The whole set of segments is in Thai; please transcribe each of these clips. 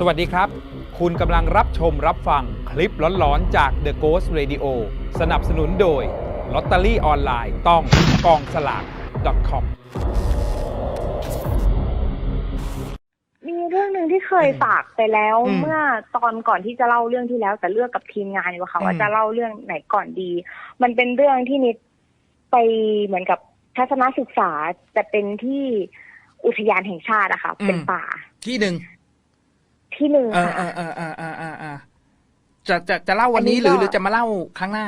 สวัสดีครับ คุณกำลังรับชมรับฟังคลิปหลอนๆ จาก The Ghost Radio สนับสนุนโดยลอตเตอรี่ออนไลน์ต้องกองสลาก .com มีเรื่องหนึ่งที่เคยฝากไปแล้ว อืมเมื่อตอนก่อนที่จะเล่าเรื่องที่แล้ว แต่เลือกกับทีมงานอยู่อะค่ะอืม ว่าจะเล่าเรื่องไหนก่อนดี มันเป็นเรื่องที่นิดไปเหมือนกับทัศนศึกษาแต่เป็นที่อุทยานแห่งชาติอะค่ะ เป็นป่า ที่หนึ่ง ที่หนึ่งเออค่ะเออเออเออเออเออเออจะจะจะเล่าวันนี้อันนี้หรือก็หรือจะมาเล่าครั้งหน้า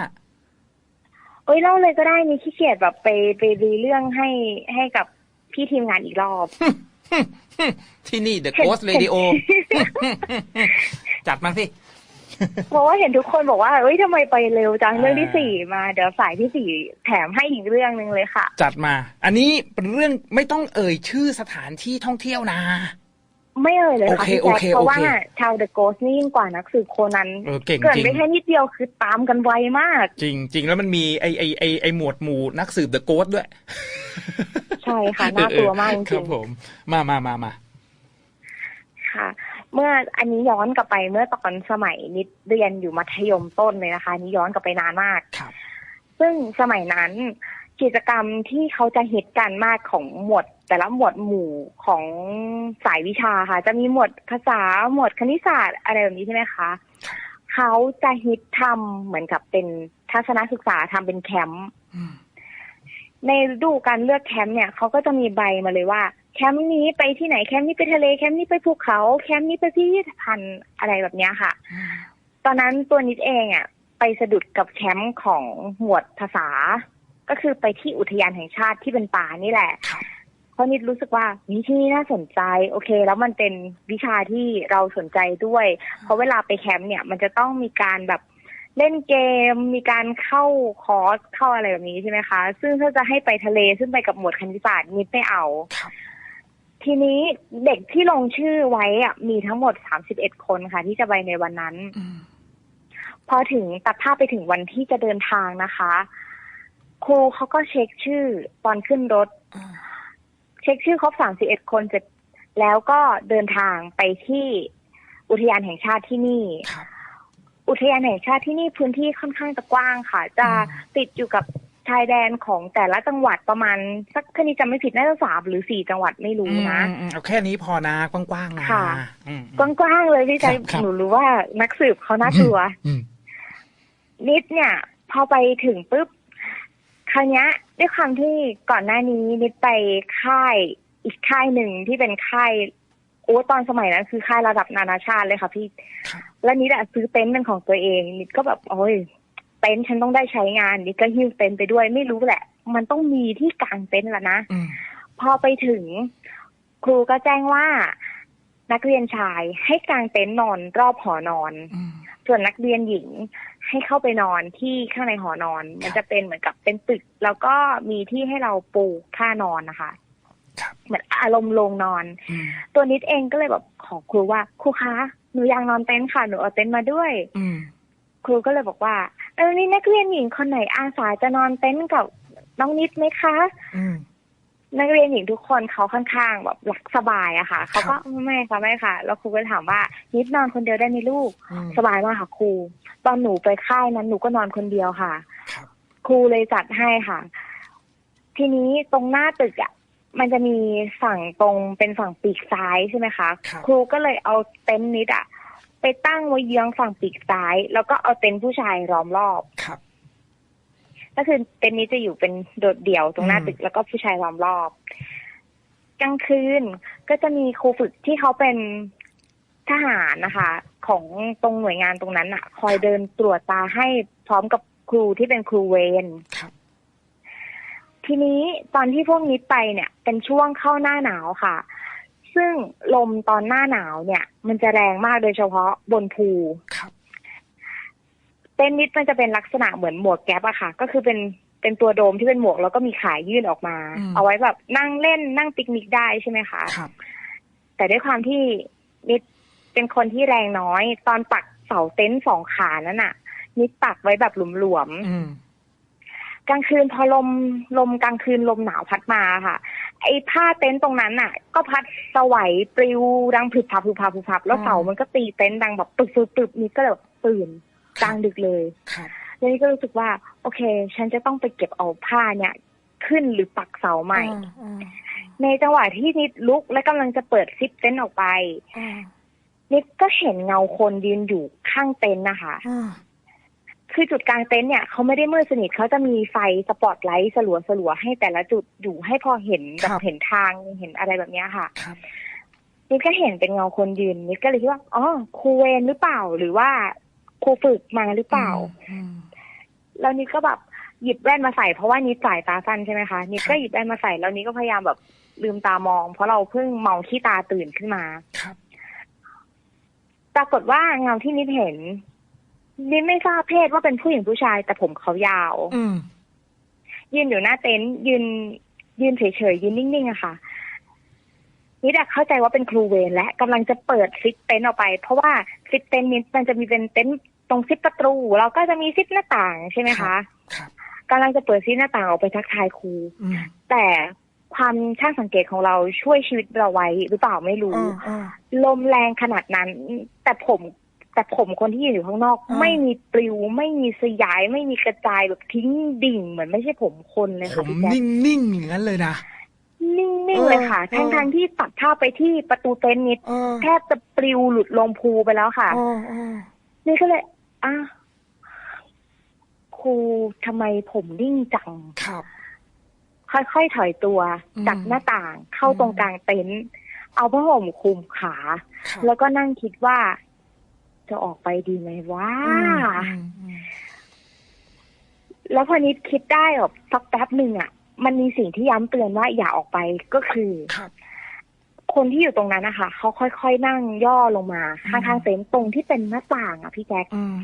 เอ้ยเล่าเลยก็ได้มีขี้เกียจแบบไปไปรีเรื่องให้ให้กับพี่ทีมงานอีกรอบ ที่นี่ The เห็น Ghost Radio จัดมาสิเพราะว่าเห็นทุกคนบอกว่าเอ้ยทำไมไปเร็วจังอ่าเรื่องที่สี่มาเดี๋ยวสายที่สี่แถมให้อีกเรื่องหนึ่งเลยค่ะ จัดมา อันนี้เป็นเรื่องไม่ต้องเอ่ยชื่อสถานที่ท่องเที่ยวนะ ไม่เอ่ยเลยค่ะโอเคพี่โอแจ็คเคเพราะว่าโอเคชาวเดอะโกสนี่ยิ่งกว่านักสืบโคนันเออเก่งเกิดจริงไปแค่นิดเดียวคือตามกันไวมาก จริงจริงแล้วมันมีไอไอไอไอหมวดหมู่นักสืบ The Ghost ด้วย ใช่ค่ะ น่ากลัวมากจครัริบงผม มามามามาๆค่ะ เมื่ออันนี้ย้อนกลับไปเมื่อตอนสมัยนิดเรียนอยู่มัธยมต้นเลยนะคะอันนี้ย้อนกลับไปนานมากครับซึ่งสมัยนั้น กิจกรรมที่เขาจะฮิตกันมากของหมวด แต่ละหมวดหมู่ของสายวิชาค่ะ จะมีหมวดภาษาหมวดคณิตศาสตร์อะไรแบบนี้ใช่ไหมคะเขาจะฮิตทำเหมือนกับเป็นทัศนศึกษาทำเป็นแคมป์อืมในฤดูการเลือกแคมป์เนี่ยเขาก็จะมีใบมาเลยว่า แคมป์นี้ไปที่ไหนแคมป์นี้ไปทะเลแคมป์นี้ไปภูเขาแคมป์นี้ไปพิพิธภัณฑ์อะไรแบบเนี้ยค่ะ ตอนนั้นตัวนิดเองอะไปสะดุดกับแคมป์ของหมวดภาษา ก็คือไปที่อุทยานแห่งชาติที่เป็นป่านี่แหละครับเพราะนิดรู้สึกว่าวิที่นี่น่าสนใจ โอเค แล้วมันเป็นวิชาที่เราสนใจด้วย เพราะเวลาไปแคมป์เนี่ย มันจะต้องมีการแบบเล่นเกมมีการเข้าคอร์สเข้าอะไรแบบนี้ใช่ไหมคะ ซึ่งถ้าจะให้ไปทะเลซึ่งไปกับหมวดคณิตศาสตร์นิดไม่เอาครับทีนี้เด็กที่ลงชื่อไว้อะมีทั้งหมด31คนค่ะ ที่จะไปในวันนั้นอืมพอถึงตัดภาพไปถึงวันที่จะเดินทางนะคะ ครูเขาก็เช็คชื่อตอนขึ้นรถอ่าเช็คชื่อครบ31คนเสร็จแล้วก็เดินทางไปที่อุทยานแห่งชาติที่นี่ครับอุทยานแห่งชาติที่นี่พื้นที่ค่อนข้างจะกว้างค่ะ จะอืมติดอยู่กับชายแดนของแต่ละจังหวัดประมาณ สักคณีจำไม่ผิดน่าจะสามหรือสี่จังหวัดไม่รู้นะอืมอืมเอาแค่นี้พอนะกว้างๆนะค่ะอืมกว้างๆเลยพี่ใจครับครับหนูรู้ว่านักสืบเขาน่ากลัวอืมนิดเนี่ย พอไปถึงปุ๊บ คราวเนี้ยด้วยความที่ก่อนหน้านี้นิดไปค่ายอีกค่ายหนึ่งที่เป็นค่ายโอ้ตอนสมัยนั้นคือค่ายระดับนานาชาติเลยค่ะพี่ครับแล้วนิดอะซื้อเต็นท์เป็นของตัวเองนิดก็แบบโอ้ยเต็นท์ฉันต้องได้ใช้งานนิดก็หิ้วเต็นท์ไปด้วยไม่รู้แหละ มันต้องมีที่กางเต็นท์ละนะอืมพอไปถึงครูก็แจ้งว่านักเรียนชายให้กางเต็นท์นอนรอบหอนอนอืมส่วนนักเรียนหญิง ให้เข้าไปนอนที่ข้างในหอนอน มันจะเป็นเหมือนกับเป็นตึก แล้วก็มีที่ให้เราปูท่านอนนะคะครับเหมือนอารมณ์โรงนอนอืมตัวนิดเองก็เลยแบบขอครูว่าครูคะหนูอยากนอนเต็นท์ค่ะหนูเอาเต็นท์มาด้วยอืมครูก็เลยบอกว่าเออนี่นักเรียนหญิงคนไหนอาสาจะนอนเต็นท์กับน้องนิดไหมคะอืมนักเรียนหญิงทุกคนเขาค่อนข้างแบบรักสบายอะค่ะเขาก็ครับไม่ค่ะไม่ค่ะ แล้วครูก็ถามว่านิดนอนคนเดียวได้ไหมลูกอืมสบายมากค่ะครู ตอนหนูไปค่ายนั้นหนูก็นอนคนเดียวค่ะครับครูเลยจัดให้ค่ะ ทีนี้ตรงหน้าตึกอะมันจะมีฝั่งตรงเป็นฝั่งปีกซ้ายใช่ไหมคะครับครูก็เลยเอาเต็นท์นิดอะ ไปตั้งไว้เยื้องฝั่งปีกซ้าย แล้วก็เอาเต็นท์ผู้ชายล้อมรอบครับก็คือเต็นท์นี้จะอยู่เป็นโดดเดี่ยวตรงหน้าอืมตึกแล้วก็ผู้ชายล้อมรอบ กลางคืนก็จะมีครูฝึกที่เขาเป็น ทหารนะคะ ของตรงหน่วยงานตรงนั้นอะคอยเดินตรวจตาให้พร้อมกับครูที่เป็นครูเวรครับทีนี้ตอนที่พวกนิดไปเนี่ย เป็นช่วงเข้าหน้าหนาวค่ะ ซึ่งลมตอนหน้าหนาวเนี่ย มันจะแรงมากโดยเฉพาะบนภูครับเต้นนิดมันจะเป็นลักษณะเหมือนหมวกแก๊ปอะค่ะ ก็คือเป็นเป็นตัวโดมที่เป็นหมวกแล้วก็มีขายยื่นออกมาอืมเอาไว้แบบนั่งเล่นนั่งปิกนิกได้ใช่ไหมคะครับแต่ด้วยความที่นิด เป็นคนที่แรงน้อย ตอนปักเสาเต็นท์สองขานั้นน่ะ นิดปักไว้แบบหลวมๆอืมกลางคืนพอลมลมกลางคืนลมหนาวพัดมาค่ะ ไอ้ผ้าเต็นท์ตรงนั้นน่ะ ก็พัดสวัยปลิวดังผึบพับผึบพับผึบพับแล้วอ๋อเสามันก็ตีเต็นท์ดังแบบปึบปึบปึบนี่ก็เลยแบบตื่นกลางดึกเลยครับแล้วนี่ก็รู้สึกว่า โอเค ฉันจะต้องไปเก็บเอาผ้าเนี่ย ขึ้นหรือปักเสาใหม่อ่าอ่าในจังหวะที่นิดลุกและกำลังจะเปิดซิปเต็นท์ออกไปอ่า นิดก็เห็นเงาคนยืนอยู่ข้างเต็นท์นะคะอ่าคือจุดกลางเต็นท์เนี่ยเขาไม่ได้มืดสนิทเขาจะมีไฟสปอตไลท์สลัวสลัวๆให้แต่ละจุดอยู่ให้พอเห็นแบบเห็นทางเห็นอะไรแบบเนี้ยค่ะครับนิดก็เห็นเป็นเงาคนยืนนิดก็เลยคิดว่าอ๋อครูเวรหรือเปล่าหรือว่าครูฝึกมาหรือเปล่าอืมแล้วนิดก็แบบหยิบแว่นมาใส่เพราะว่านิดสายตาสั้นใช่ไหมคะนิดครัก็บหยิบแว่นมาใส่แล้วนิดก็พยายามแบบลืมตามอง เพราะเราเพิ่งเมาขี้ตาตื่นขึ้นมาครับ ปรากฏว่าเงาที่นิดเห็นนิดไม่ทราบเพศว่าเป็นผู้หญิงผู้ชาย แต่ผมเขายาว อืมยืนอยู่หน้าเต็นท์ยืน ยืนเฉยๆยืนนิ่งๆอะค่ะนิดอะเข้าใจว่าเป็นครูเวรและกำลังจะเปิดซิปเต็นท์ออกไป เพราะว่าซิปเต็นท์นี้มันจะมีเป็นเต็นท์ตรงซิปประตู เราก็จะมีซิปหน้าต่างใช่ไหมคะครับกำลังจะเปิดซิปหน้าต่างออกไปทักทายครูอืมแต่ ความช่างสังเกตของเราช่วยชีวิตเราไว้หรือเปล่าไม่รู้อ่าอ่าลมแรงขนาดนั้น แต่ผมแต่ผมคนที่ยืนอยู่ข้างนอกอ่าไม่มีปลิวไม่มีสยายไม่มีกระจายแบบทิ้งดิ่ง เหมือนไม่ใช่ผมคนเลยผค่ะมพี่แจ๊คนิ่งๆอย่างนั้นเลยนะนิ่งๆเลยค่ะเออทั้งเออทางๆที่ตัดภาพไปที่ประตูเต็นท์นิดเออแทบจะปลิวหลุดลงภูไปแล้วค่ะเออเออนี่ก็เลยอะครูทำไมผมนิ่งจังครับ ค่อยๆถอยตัวอืมจากหน้าต่างเข้าอืมตรงกลางเต็นท์เอาผ้าห่มคลุมขาครับแล้วก็นั่งคิดว่า จะออกไปดีไหมว่าอืมอืมอืมแล้วพอนิดคิดได้แบบสักแป๊บหนึ่งอะ มันมีสิ่งที่ย้ำเตือนว่าอย่าออกไปก็คือครับคนที่อยู่ตรงนั้นนะคะเขาค่อยๆนั่งย่อลงมาอืมข้างๆเต็นท์ตรงที่เป็นหน้าต่างอะพี่แจ๊คอืม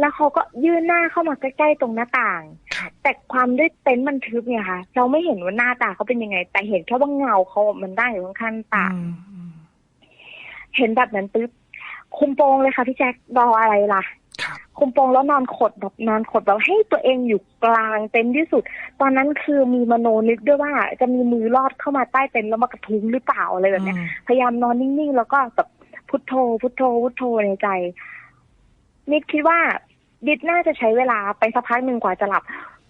แล้วเขาก็ยื่นหน้าเข้ามาใกล้ๆตรงหน้าต่างครับแต่ความด้วยเต็นท์มันทึบเนี่ยค่ะ เราไม่เห็นว่าหน้าตาเขาเป็นยังไง แต่เห็นแค่ว่าเงาเขาอะมันได้อยู่ข้างๆหน้าต่างอืมอืมเห็นแบบนั้นปุ๊บคุมโปงเลยค่ะพี่แจ็ครออะไรล่ะครับคุมโปงแล้วนอนขดแบบนอนขดแบบให้ตัวเองอยู่กลางเต็นท์ที่สุด ตอนนั้นคือมีมโนนึกด้วยว่า จะมีมือลอดเข้ามาใต้เต็นท์แล้วมากระทุ้งหรือเปล่าอะไรแบบเนี้ยอืมพยายามนอนนิ่งๆ แล้วก็แบบพุทโธ พุทโธ พุทโธในใจนิดคิดว่า นิดน่าจะใช้เวลาไปสักพักหนึ่งกว่าจะหลับ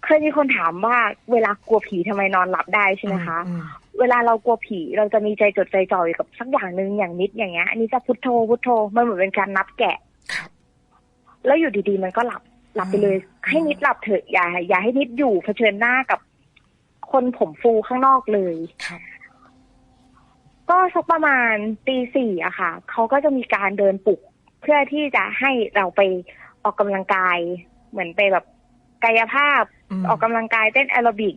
เคยมีคนถามว่าเวลากลัวผีทำไมนอนหลับได้ใช่ไหมคะอืมเวลาเรากลัวผีเราจะมีใจจดใจจ่ออยู่กับสักอย่างหนึ่งอย่างนิดอย่างเงี้ยอันนี้จะพุทโธพุทโธมันเหมือนเป็นการนับแกะครับแล้วอยู่ดีๆมันก็หลับหลับไปเลยอืมให้นิดหลับเถอะอย่าอย่าให้นิดอยู่เผชิญหน้ากับคนผมฟูข้างนอกเลยครับก็สักประมาณตีสี่อะค่ะเขาก็จะมีการเดินปลุกเพื่อที่จะให้เราไป ออกกำลังกาย เหมือนไปแบบกายภาพมออกกำลังกายเต้นแอโรบิก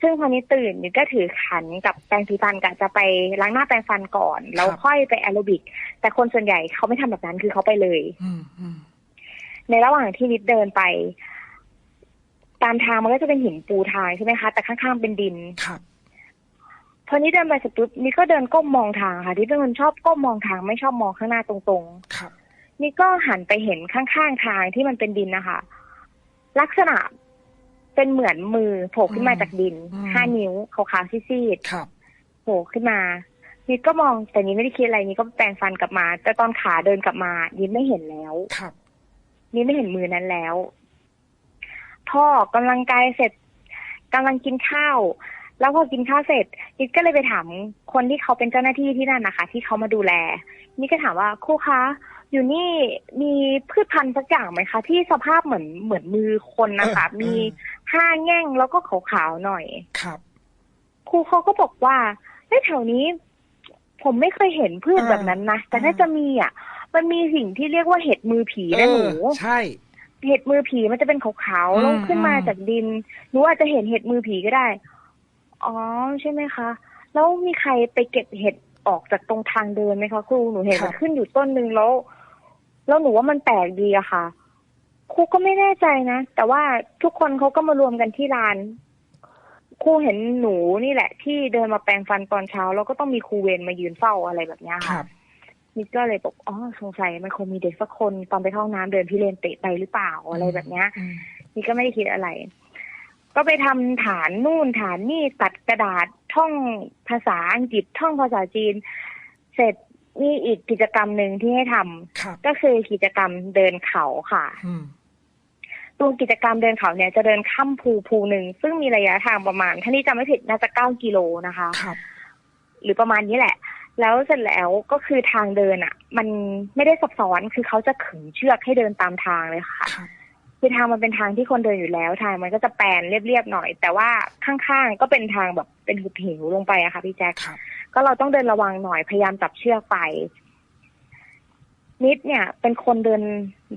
ซึ่งพอนี้ตื่นนี่ก็ถือขันกับแปรงสีฟันกะจะไปล้างหน้าแปรงฟันก่อน แล้วค่อยไปแอโรบิก แต่คนส่วนใหญ่เขาไม่ทำแบบนั้นคือเขาไปเลยอืมอืมในระหว่างที่นิดเดินไป ตามทางมันก็จะเป็นหินปูทางใช่ไหมคะ แต่ข้างๆเป็นดินครับพอนี้เดินไปเสร็จปุ๊บนี่ก็เดินก้มมองทางค่ะที่เป็นคนชอบก้มมองทางไม่ชอบมองข้างหน้าตรงๆครับ นี่ก็หันไปเห็นข้างๆทางที่มันเป็นดินนะคะ ลักษณะเป็นเหมือนมือโผล่ขึ้นมาจากดินอืมห้านิ้วขาวๆซีดครับๆโผล่ขึ้นมานี่ก็มองแต่นี้ไม่ได้คิดอะไรนี่ก็แปรงฟันกลับมา แต่ตอนขาเดินกลับมานี่ไม่เห็นแล้วครับนี่ไม่เห็นมือนั้นแล้ว พ่อกำลังกายเสร็จกำลังกินข้าว แล้วพอกินข้าวเสร็จนิดก็เลยไปถามคนที่เขาเป็นเจ้าหน้าที่ที่นั่นนะคะ ที่เขามาดูแล นี่ก็ถามว่าครูคะ อยู่นี่มีพืชพันธุ์สักอย่างไหมคะ ที่สภาพเหมือนเหมือนมือคนนะคะเออมีเออห้าแง่งแล้วก็ขาวๆหน่อยครับ ครูเขาก็บอกว่าเฮ้ยแถวนี้ ผมไม่เคยเห็นพืชเออแบบนั้นนะแต่เออถ้าจะมีอะ มันมีสิ่งที่เรียกว่าเห็ดมือผีนะหนูเออใช่เห็ดมือผีมันจะเป็นขาวอืมๆแล้วขึ้นมาอืมจากดินหนูอาจจะเห็นเห็ดมือผีก็ได้ อ๋อใช่ไหมคะ แล้วมีใครไปเก็บเห็ดออกจากตรงทางเดินไหมคะครูหนูเห็นมันขึ้นอยู่ต้นหนึ่งแล้ว แล้วหนูว่ามันแปลกดีอะค่ะครูก็ไม่แน่ใจนะ แต่ว่าทุกคนเขาก็มารวมกันที่ลานครูเห็นหนูนี่แหละ ที่เดินมาแปรงฟันตอนเช้า แล้วก็ต้องมีครูเวรมายืนเฝ้าอะไรแบบเนี้ยคค่ะรับนิดก็เลยบอกอ๋อสงสัยมันคงมีเด็กสักคนตอนไปเข้าห้องน้ำเดินพี่เลนเตะไปหรือเปล่าอะไรแบบเนี้ยอืมนี่ก็ไม่ได้คิดอะไร ก็ไปทำฐานนู่นฐานนี่ตัดกระดาษท่องภาษาอังกฤษท่องภาษาจีน เสร็จ มีอีกกิจกรรมหนึ่งที่ให้ทำครับก็คือกิจกรรมเดินเขาค่ะ อืมตัวกิจกรรมเดินเขาเนี่ยจะเดินข้ามภูภูหนึ่งซึ่งมีระยะทางประมาณถ้านี่จำไม่ผิดน่าจะเก้ากิโลนะคะ ครับ หรือประมาณนี้แหละ แล้วเสร็จแล้วก็คือทางเดินอะ มันไม่ได้ซับซ้อนคือเขาจะขึงเชือกให้เดินตามทางเลยค่ะ ครับ คือทางมันเป็นทางที่คนเดินอยู่แล้ว ทางมันก็จะแปลนเรียบๆหน่อย แต่ว่าข้างๆก็เป็นทางแบบเป็นหุบเหวลงไปอะค่ะพี่แจ๊คครับ ก็เราต้องเดินระวังหน่อยพยายามจับเชือกไป นิดเนี่ย เป็นคนเดิน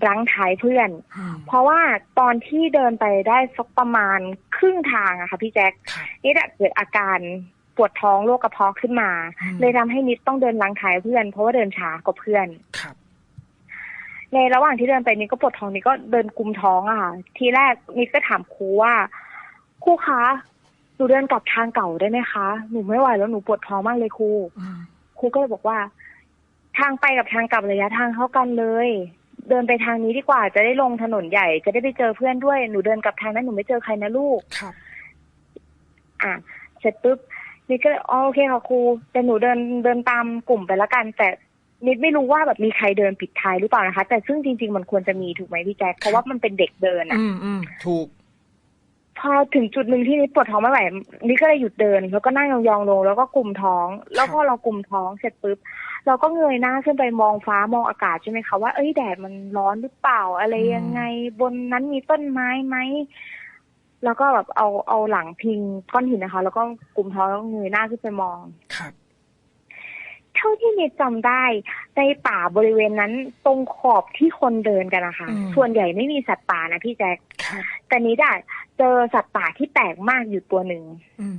รั้งท้ายเพื่อนอืมเพราะว่าตอนที่เดินไปได้สักประมาณครึ่งทางอะค่ะพี่แจ๊คครับนิดอะเกิดอาการปวดท้องโรคกระเพาะขึ้นมาอืมเลยทำให้นิดต้องเดินรั้งท้ายเพื่อน เพราะว่าเดินช้ากว่าเพื่อนครับในระหว่างที่เดินไปนิดก็ปวดท้องนิดก็เดินกุมท้องอะค่ะ ทีแรกนิดก็ถามครูว่าครูคะ หนูเดินกลับทางเก่าได้ไหมคะ หนูไม่ไหวแล้วหนูปวดท้องมากเลยครูอืมครูก็เลยบอกว่า ทางไปกับทางกลับระยะทางเท่ากันเลย เดินไปทางนี้ดีกว่า จะได้ลงถนนใหญ่ จะได้ไปเจอเพื่อนด้วย หนูเดินกลับทางนั้นหนูไม่เจอใครนะลูกครับอะ เสร็จปุ๊บนิดก็เลยอ๋อโอเคค่ะครู แต่หนูเดินเดินตามกลุ่มไปละกัน แต่นิดไม่รู้ว่าแบบมีใครเดินปิดท้ายหรือเปล่านะคะ แต่ซึ่งจริง ๆ มันควรจะมีถูกไหมพี่แจ๊คเพราะว่ามันเป็นเด็กเดินอะ อืมอืมถูก พอถึงจุดหนึ่งที่นิดปวดท้องไม่ไหวนิดก็เลยหยุดเดิน แล้วก็นั่งยองๆลงแล้วก็กลุ่มท้อง แล้วพอเรากลุ่มท้องเสร็จปุ๊บเราก็เงยหน้าขึ้นไปมองฟ้ามองอากาศใช่ไหมคะว่าเอ้ยแดดมันร้อนหรือเปล่าอะไรยังไง บนนั้นมีต้นไม้ไหมแล้วก็แบบเอาเอาหลังพิงก้อนหินนะคะ แล้วก็กลุ่มท้องแล้วก็เงยหน้าขึ้นไปมองครับ ท่าที่นิดจำได้ในป่าบริเวณนั้นตรงขอบที่คนเดินกันนะคะอืมส่วนใหญ่ไม่มีสัตว์ป่านะพี่แจ๊คครับแต่นิดอะเจอสัตว์ป่าที่แปลกมากอยู่ตัวหนึ่งอืม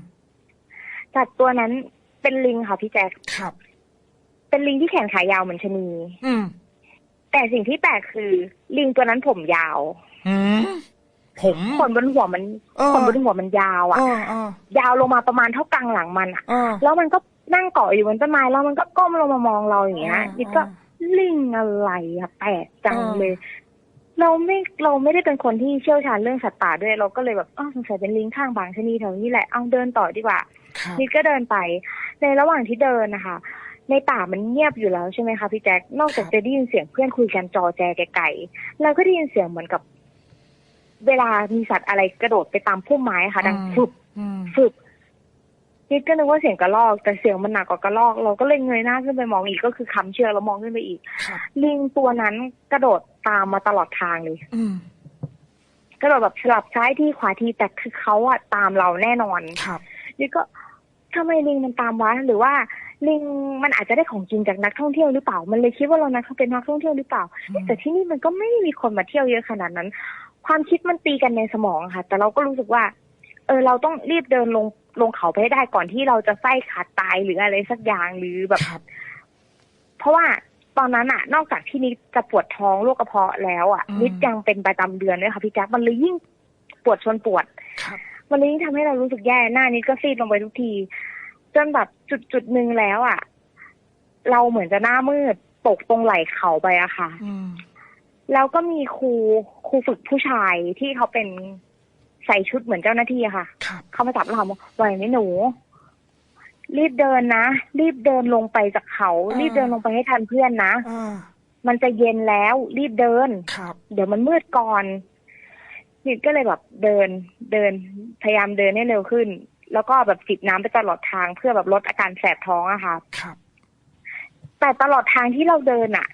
สัตว์ตัวนั้นเป็นลิงค่ะพี่แจ๊คครับเป็นลิงที่แขนขายาวเหมือนชะนีอืมแต่สิ่งที่แปลกคือ ลิงตัวนั้นผมยาวอืมผมขนบนหัวมันเออขนบนหัวมันยาวเออะอเออยาวลงมาประมาณเท่ากลางหลังมันอะเออแล้วมันก็ นั่งเกาะอยู่บนต้นไม้แล้วมันก็ก้มลงมามองเราอย่างเงี้ยอ่านิดก็อ่ลิงอะไรอะแปลกจังอ่าเลย เราไม่เราไม่ได้เป็นคนที่เชี่ยวชาญเรื่องสัตว์ป่าด้วยเราก็เลยแบบอ้าวสงสัยเป็นลิงข้างบางชะนีแถวนี้แหละเอาเดินต่อดีกว่าครับนิดก็เดินไป ในระหว่างที่เดินนะคะในป่ามันเงียบอยู่แล้วใช่ไหมคะพี่แจ็คนอกจากจะได้ยินเสียงเพื่อนคุยกันจอแจไกลๆเราก็ได้ยินเสียงเหมือนกับ เวลามีสัตว์อะไรกระโดดไปตามพุ่มไม้ค่ะ ดังอืมฟุบอืมฟุบ นิดก็นึกว่าเสียงกระรอก แต่เสียงมันหนักกว่ากระรอก เราก็เลยเงยหน้าขึ้นไปมองอีกก็คือคำเชือกแล้วมองขึ้นไปอีกครับลิงตัวนั้นกระโดดตามมาตลอดทางเลยอืมกระโดดแบบสลับซ้ายที่ขวาทีแต่คือเขาอะตามเราแน่นอนครับนี่ก็ทำไมลิงมันตามวะหรือว่าลิงมันอาจจะได้ของกินจากนักท่องเที่ยวหรือเปล่า มันเลยคิดว่าเรานักเป็นนักท่องเที่ยวหรือเปล่าอืมแต่ที่นี่มันก็ไม่ได้มีคนมาเที่ยวเยอะขนาดนั้น ความคิดมันตีกันในสมองค่ะ แต่เราก็รู้สึกว่า เออเราต้องรีบเดินลง ลงเขาไปให้ได้ก่อนที่เราจะไส้ขาดตายหรืออะไรสักอย่างหรือแบบครับเพราะว่าตอนนั้นอะนอกจากที่นิดจะปวดท้องโรคกระเพาะแล้วอะอืมนิดยังเป็นประจำเดือนด้วยค่ะพี่แจ๊คมันเลยยิ่งปวดชนปวดครับมันเลยยิ่งทำให้เรารู้สึกแย่หน้านิดก็ซีดลงไปทุกทีจนแบบจุดจุดหนึ่งแล้วอะ่ะเราเหมือนจะหน้ามืดตกตรงไหล่เขาไปอะค่ะอืมแล้วก็มีครูครูฝึกผู้ชายที่เขาเป็น ใส่ชุดเหมือนเจ้าหน้าที่อะค่ะครับเขามาจับเราบอกไหวไหมหนู รีบเดินนะ รีบเดินลงไปจากเขาอ่ารีรีบเดินลงไปให้ทันเพื่อนนะอ่ามันจะเย็นแล้ว รีบเดินครับเดี๋ยวมันมืดก่อนนิดก็เลยแบบเดินเดินพยายามเดินให้เร็วขึ้น แล้วก็แบบจิบน้ำไปตลอดทางเพื่อแบบลดอาการแสบท้องอะค่ะครับแต่ตลอดทางที่เราเดินอะ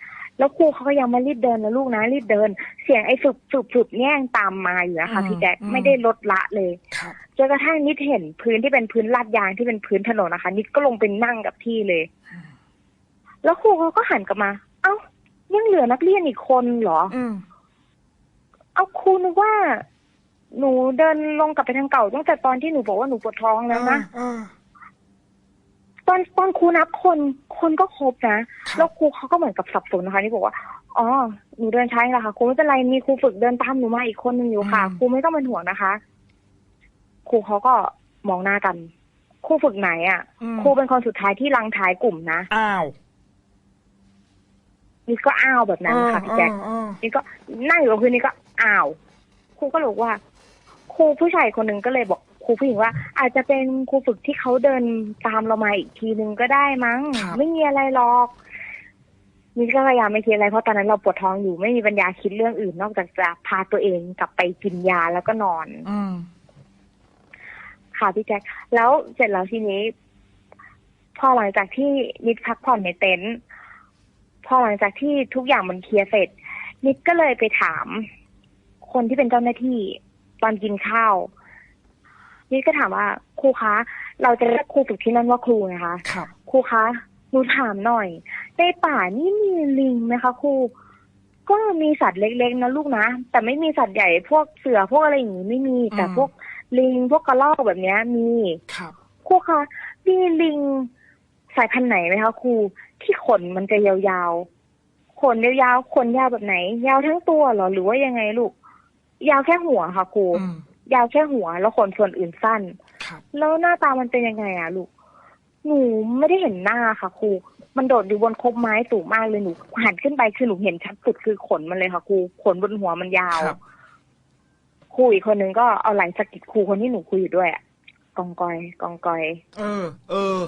แล้วครูเขาก็ยังมารีบเดินนะลูกนะรีบเดิน เสียงไอ้ฝึกฝึกฝึกแย่งตามมาอยู่นะคะอืมพี่แจ๊คอืมไม่ได้ลดละเลยครับจนกระทั่งนิดเห็นพื้นที่เป็นพื้นลาดยางที่เป็นพื้นถนนนะคะ นิดก็ลงไปนั่งกับที่เลยอืมแล้วครูเขาก็หันกลับมา เอ้ายังเหลือนักเรียนอีกคนเหรออืมเอาครูนึกว่าหนูเดินลงกลับไปทางเก่าตั้งแต่ตอนที่หนูบอกว่าหนูปวดท้องแล้วนะ อ่าตอนตอนครูนับคนคนก็ครบนะครับแล้วครูเขาก็เหมือนกับสับสนนะคะที่บอกว่าอ๋อหนูเดินช้าเองละค่ะครูไม่เป็นไรมีครูฝึกเดินตามหนูมาอีกคนหนึ่งอยู่ค่ะครูไม่ต้องเป็นห่วงนะคะ ครูเขาก็มองหน้ากันครูฝึกไหนอะอืมครูเป็นคนสุดท้ายที่ลังท้ายกลุ่มนะอ้าวนี่ก็อ้าวแบบนั้นค่ะพี่แจ็คอ่านี่ก็นั่งอยู่กับพื้นนี่ก็อ้าวครูก็เลยบอกว่า ครูผู้ชายคนหนึ่งก็เลยบอก ครูผู้หญิงว่า อาจจะเป็นครูฝึกที่เขาเดินตามเรามาอีกทีนึงก็ได้มั้ง ครับไม่มีอะไรหรอกนี่ก็พยายามไม่คิดอะไรเพราะตอนนั้นเราปวดท้องอยู่ไม่มีปัญญาคิดเรื่องอื่น นอกจากจะพาตัวเองกลับไปกินยาแล้วก็นอน อืมค่ะพี่แจ็คแล้วเสร็จแล้วทีนี้ พอหลังจากที่นิดพักผ่อนในเต็นท์พอหลังจากที่ทุกอย่างมันเคลียร์เสร็จ นิดก็เลยไปถาม คนที่เป็นเจ้าหน้าที่ตอนกินข้าว นิดก็ถามว่าครูคะ เราจะเรียกครูฝึกที่นั่นว่าครูนะคะครับครูคะหนูถามหน่อยในป่านี่มีลิงไหมคะครูก็มีสัตว์เล็กๆนะลูกนะ แต่ไม่มีสัตว์ใหญ่พวกเสือพวกอะไรอย่างนี้ไม่มีแต่อืมพวกลิงพวกกระรอกแบบเนี้ยมีครับครูคะมีลิงสายพันธุ์ไหนไหมคะครูที่ขนมันจะยาวๆขนยาวๆขนยาวแบบไหน ยาวทั้งตัวเหรอหรือว่ายังไงลูก ยาวแค่หัวค่ะครูอืม ยาวแค่หัว แล้วขนส่วนอื่นสั้นครับแล้วหน้าตามันเป็นยังไงอะลูก หนูไม่ได้เห็นหน้าค่ะครู มันโดดอยู่บนคบไม้สูงมากเลยหนูหันขึ้นไปคือหนูเห็นชัดสุดคือขนมันเลยค่ะครู ขนบนหัวมันยาวครับครูอีกคนนึงก็เอาไหล่สะกิดครูคนที่หนูคุยอยู่ด้วยอะกองกอย กองกอย เออ เออ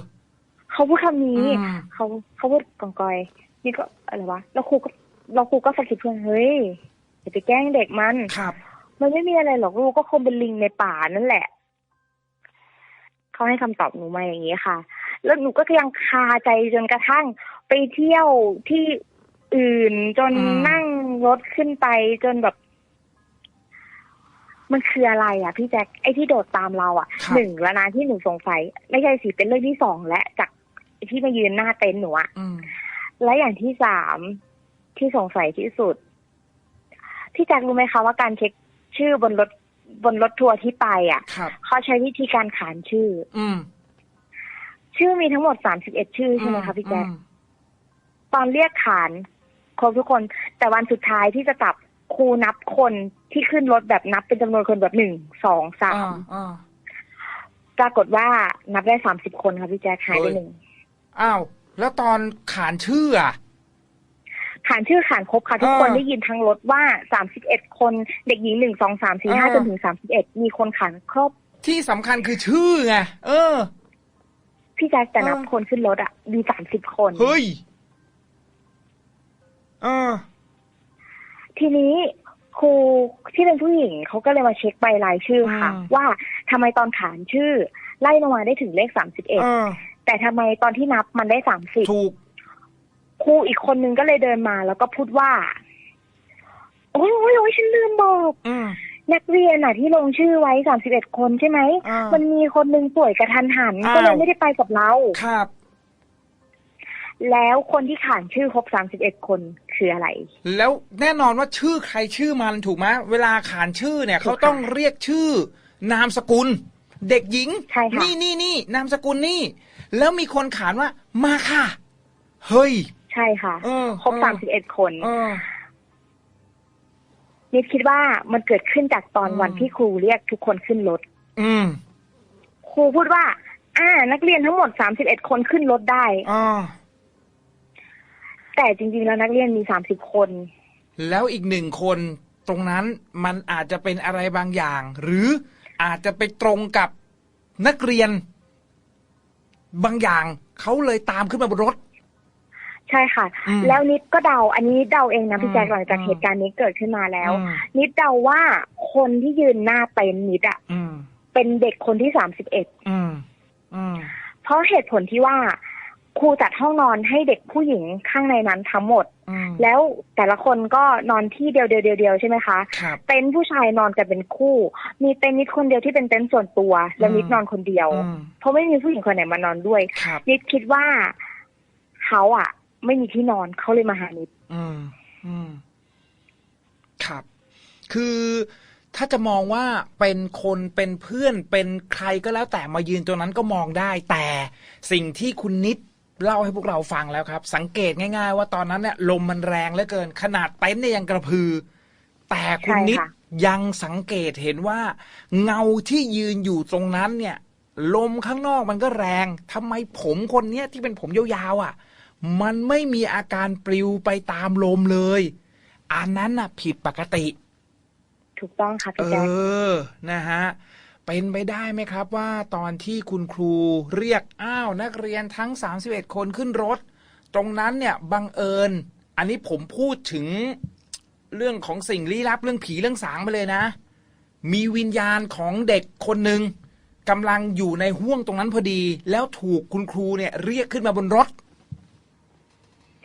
เขาพูดคำนี้อืมเขาเขาพูดกองกอย นี่ก็อะไรวะ แล้วครูก็เราครูก็สะกิดเพื่อนเฮ้ยอย่าไปแกล้งเด็กมันครับ มันไม่มีอะไรหรอกลูกก็คงเป็นลิงในป่านั่นแหละเขาให้คำตอบหนูมาอย่างนี้ค่ะ แล้วหนูก็ยังคาใจจนกระทั่งไปเที่ยวที่อื่นจนอืมนั่งรถขึ้นไปจนแบบ มันคืออะไรอะพี่แจ็คไอ้ที่โดดตามเราอะครับหนึ่งแล้วนะที่หนูสงสัย ไม่ใช่สิเป็นเรื่องที่สองและจากที่มายืนหน้าเต็นท์หนูอะอืมและอย่างที่สามที่สงสัยที่สุดพี่แจ็ครู้ไหมคะว่าการเช็ค ชื่อบนรถบนรถทัวร์ที่ไปอะครับเขาใช้วิธีการขานชื่อ อืมชื่อมีทั้งหมดสามสิบเอ็ดชื่อใช่ไหมคะพี่แจ๊คอืมตอนเรียกขานครบทุกคน แต่วันสุดท้ายที่จะกลับครูนับคนที่ขึ้นรถแบบนับเป็นจำนวนคนแบบหนึ่งสองสาอ่ามอ่าปรากฏว่านับได้สามสิบคนค่ะพี่แจ๊คหายไปเฮ้ยหนึ่งอ้าวแล้วตอนขานชื่ออะ ขานชื่อขานครบค่ะ ทุกคนอ่าได้ยินทั้งรถว่าสามสิบเอ็ดคนเด็กหญิงหนึ่งสองสามสี่ห้าอ่าจนถึงสามสิบเอ็ดมีคนขานครบ ที่สำคัญคือชื่อไงเออ พี่แจ๊คแต่นับเออคนขึ้นรถอะมีสามสิบคน เฮ้ยเออทีนี้ครูที่เป็นผู้หญิงเขาก็เลยมาเช็คใบรายชื่อค่ะอืมว่าทำไมตอนขานชื่อ ไล่ลงมาได้ถึงเลขสามสิบเอ็ดเออแต่ทำไมตอนที่นับมันได้สามสิบถูก ครูอีกคนนึงก็เลยเดินมาแล้วก็พูดว่า โอ้ยโอ้ยโอ้ยฉันลืมบอกอืมนักเรียนอะ ที่ลงชื่อไว้สามสิบเอ็ดคนใช่ไหมอ่ามัมันมีคนนึงป่วยกระทันหันอ้าวก็เลยไม่ได้ไปกับเรา ครับ แล้วคนที่ขานชื่อครบสามสิบเอ็ดคนคืออะไร แล้วแน่นอนว่าชื่อใครชื่อมันถูกไหมเวลาขานชื่อเนี่ยถูเขากค่ะต้องเรียกชื่อ นามสกุล เด็กหญิงใช่ค่ะนี่นี่นี่นามสกุลนี่ แล้วมีคนขานว่ามาค่ะ เฮ้ย ใช่ค่ะเออครบเออสามสิบเอ็ดคนเออนิดคิดว่ามันเกิดขึ้นจากตอนอืมวันที่ครูเรียกทุกคนขึ้นรถอืมครูพูดว่า อ่า นักเรียนทั้งหมดสามสิบเอ็ดคนขึ้นรถได้อ่าแต่จริงๆแล้วนักเรียนมีสามสิบคน แล้วอีกหนึ่งคนตรงนั้นมันอาจจะเป็นอะไรบางอย่าง หรืออาจจะไปตรงกับนักเรียน บางอย่างเขาเลยตามขึ้นมาบนรถ ใช่ค่ะอืมแล้วนิดก็เดาอันนี้เดาเองนะพี่แจ๊คอืมหลังจากอืมเหตุการณ์นี้เกิดขึ้นมาแล้วอืมนิดเดาว่าคนที่ยืนหน้าเต็นท์นิดอะอืมเป็นเด็กคนที่สามสิบเอ็ดอืมอืมเพราะเหตุผลที่ว่าครูจัดห้องนอนให้เด็กผู้หญิงข้างในนั้นทั้งหมดอืมแล้วแต่ละคนก็นอนที่เดียวเดียวเดียวเดียวใช่ไหมคะครับเต็นท์ผู้ชายนอนกันเป็นคู่ มีเต็นท์นิดคนเดียวที่เป็นเต็นท์ส่วนตัว แล้วอืมนิดนอนคนเดียวอืมเพราะไม่มีผู้หญิงคนไหนมานอนด้วยครับนิดคิดว่าเขาอะ ไม่มีที่นอนเขาเลยมาหานิดอืมอืมครับ คือถ้าจะมองว่าเป็นคนเป็นเพื่อนเป็นใครก็แล้วแต่มายืนตรงนั้นก็มองได้ แต่สิ่งที่คุณนิดเล่าให้พวกเราฟังแล้วครับ สังเกตง่าย ๆ ว่าตอนนั้นเนี่ยลมมันแรงเหลือเกิน ขนาดเต็นท์เนี่ยยังกระพือ แต่คุณใช่ค่ะนิดยังสังเกตเห็นว่า เงาที่ยืนอยู่ตรงนั้นเนี่ย ลมข้างนอกมันก็แรงทำไมผมคนเนี้ยที่เป็นผมยาวๆอะ มันไม่มีอาการปลิวไปตามลมเลย อันนั้นน่ะ ผิดปกติ ถูกต้องค่ะเอพี่แจ๊คอนะฮะ เป็นไปได้ไหมครับว่าตอนที่คุณครูเรียกอ้าวนักเรียนทั้ง 31 คนขึ้นรถ ตรงนั้นเนี่ยบังเอิญ อันนี้ผมพูดถึงเรื่องของสิ่งลี้ลับเรื่องผีเรื่องสางไปเลยนะ มีวิญญาณของเด็กคนหนึ่งกำลังอยู่ในห่วงตรงนั้นพอดี แล้วถูกคุณครูเนี่ย เรียกขึ้นมาบนรถ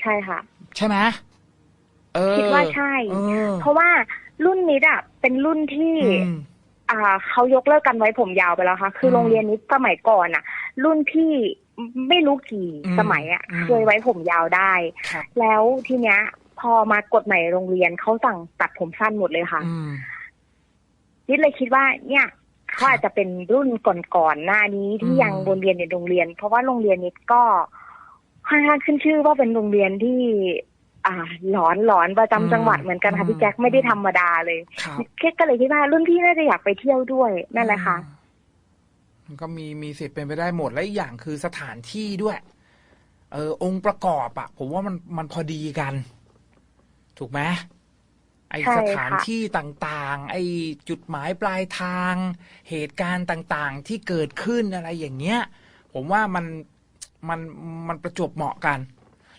ใช่ค่ะ ใช่ไหมเออคิดว่าใช่เออเพราะว่ารุ่นนิดอะเป็นรุ่นที่อืมอ่าเขายกเลิกกันไว้ผมยาวไปแล้วค่ะ คือมโรงเรียนนี้สมัยก่อนอะรุ่นพี่ไม่รู้กี่อืมสมัยอะอืมเคยไว้ผมยาวได้ครับแล้วทีเนี้ย พอมากฎใหม่โรงเรียนเขาสั่งตัดผมสั้นหมดเลยค่ะอืมนิดเลยคิดว่า เนี่ยเขาอาจจะเป็นรุ่นก่อนๆหน้านี้ที่อืมยังวนเวียนในโรงเรียน เพราะว่าโรงเรียนนี้ก็ ค่อนข้างขึ้นชื่อว่าเป็นโรงเรียนที่อ่าหลอนหลอนประจำจังหวัดเหมือนกันค่ะพี่แจ็คไม่ได้ธรรมดาเลยครับแค่ก็เลยคิดว่ารุ่นพี่น่าจะอยากไปเที่ยวด้วยนั่นแหละค่ะมันก็มีมีสิทธิ์เป็นไปได้หมดและอีกอย่างคือสถานที่ด้วย เออองค์ประกอบอะผมว่ามันมันพอดีกัน ถูกไหมไอใช่สค่ะถานที่ต่างๆ ไอจุดหมายปลายทาง เหตุการณ์ต่างๆ ที่เกิดขึ้นอะไรอย่างเงี้ย ผมว่ามัน มันมันประจวบเหมาะกัน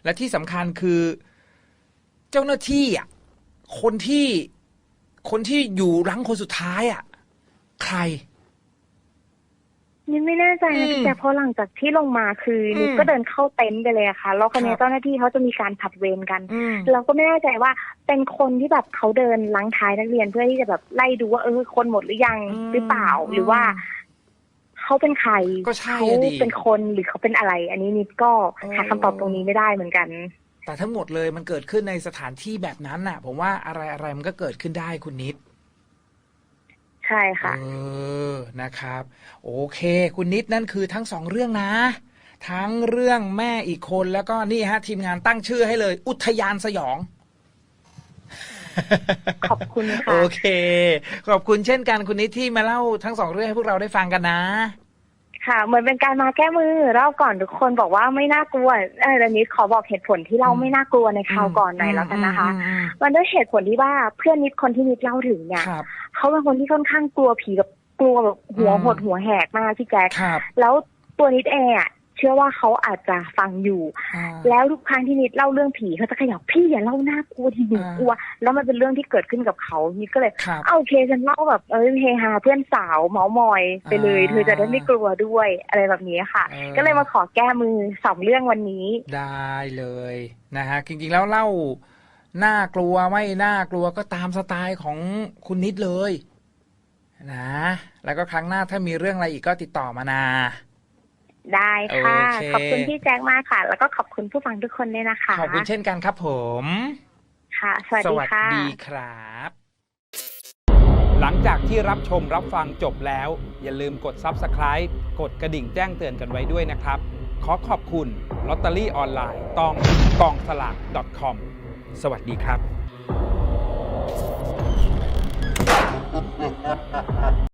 และที่สำคัญคือเจ้าหน้าที่อะคนที่คนที่อยู่รังคนสุดท้ายอะใครนิดไม่แน่ใจอืนะมพี่แจ็คเพราะหลังจากที่ลงมาคืออมนิดก็เดินเข้าเต็นท์ไปเลยอะค่ะแล้วคนนี้ครับเจ้าหน้าที่เขาจะมีการผัดเวรกันอืมเราก็ไม่แน่ใจว่าเป็นคนที่แบบเขาเดินล้างท้ายนักเรียนเพื่อที่จะแบบไล่ดูว่าเออคนหมดหรือยังอืมหรือเปล่าหรือว่า เขาเป็นใครก็ใช่เขาอะดิเป็นคนหรือเขาเป็นอะไร อันนี้นิดก็เออหาคำตอบตรงนี้ไม่ได้เหมือนกัน แต่ทั้งหมดเลยมันเกิดขึ้นในสถานที่แบบนั้นน่ะ ผมว่าอะไรอะไรมันก็เกิดขึ้นได้คุณนิดใช่ค่ะเออนะครับ โอเค คุณนิดนั่นคือทั้งสองเรื่องนะ ทั้งเรื่องแม่อีกคนแล้วก็นี่ฮะ ทีมงานตั้งชื่อให้เลย อุทยานสยอง ขอบคุณค่ะ โอเค ขอบคุณเช่นกันคุณนิดที่มาเล่าทั้งสองเรื่องให้พวกเราได้ฟังกันนะ ค่ะ เหมือนเป็นการมาแก้มือรอบก่อนทุกคนบอกว่าไม่น่ากลัวเออเดี๋ยวนี้ขอบอกเหตุผลที่เราอืมไม่น่ากลัวในคราวก่อนหน่อยแล้วกันนะคะอืมอืมมันด้วยเหตุผลที่ว่าเพื่อนนิดคนที่นิดเล่าถึงเนี่ยครับเขาเป็นคนที่ค่อนข้างกลัวผีแบบกลัวแบบหัวอืมหดหัวแหกมากพี่แจ๊คครับแล้วตัวนิดเองอะ เชื่อว่าเขาอาจจะฟังอยู่อ่าแล้วทุกครั้งที่นิดเล่าเรื่องผีเขาจะขยับพี่อย่าเล่าน่ากลัวทีหนูอ่ากลัว แล้วมันเป็นเรื่องที่เกิดขึ้นกับเขานิดก็เลยครับเอาโอเคฉันเล่าแบบเออเฮฮาเพื่อนสาวเมาส์มอยไปเลยอ่าเธอจะได้ไม่กลัวด้วยอะไรแบบนี้ค่ะเออก็เลยมาขอแก้มือสองเรื่องวันนี้ ได้เลยนะฮะจริงๆแล้วเล่าน่ากลัวไม่น่ากลัวก็ตามสไตล์ของคุณนิดเลยนะ แล้วก็ครั้งหน้าถ้ามีเรื่องอะไรอีกก็ติดต่อมานา ได้ค่ะ โอเค ขอบคุณพี่แจ็คมากค่ะ แล้วก็ขอบคุณผู้ฟังทุกคนด้วยนะคะขอบคุณเช่นกันครับผม ค่ะ สวัสสดีวัสค่ะดีครับ หลังจากที่รับชมรับฟังจบแล้ว อย่าลืมกด Subscribe กดกระดิ่งแจ้งเตือนกันไว้ด้วยนะครับ ขอขอบคุณลอตเตอรี่ออนไลน์ตองกองสลาก .com สวัสดีครับ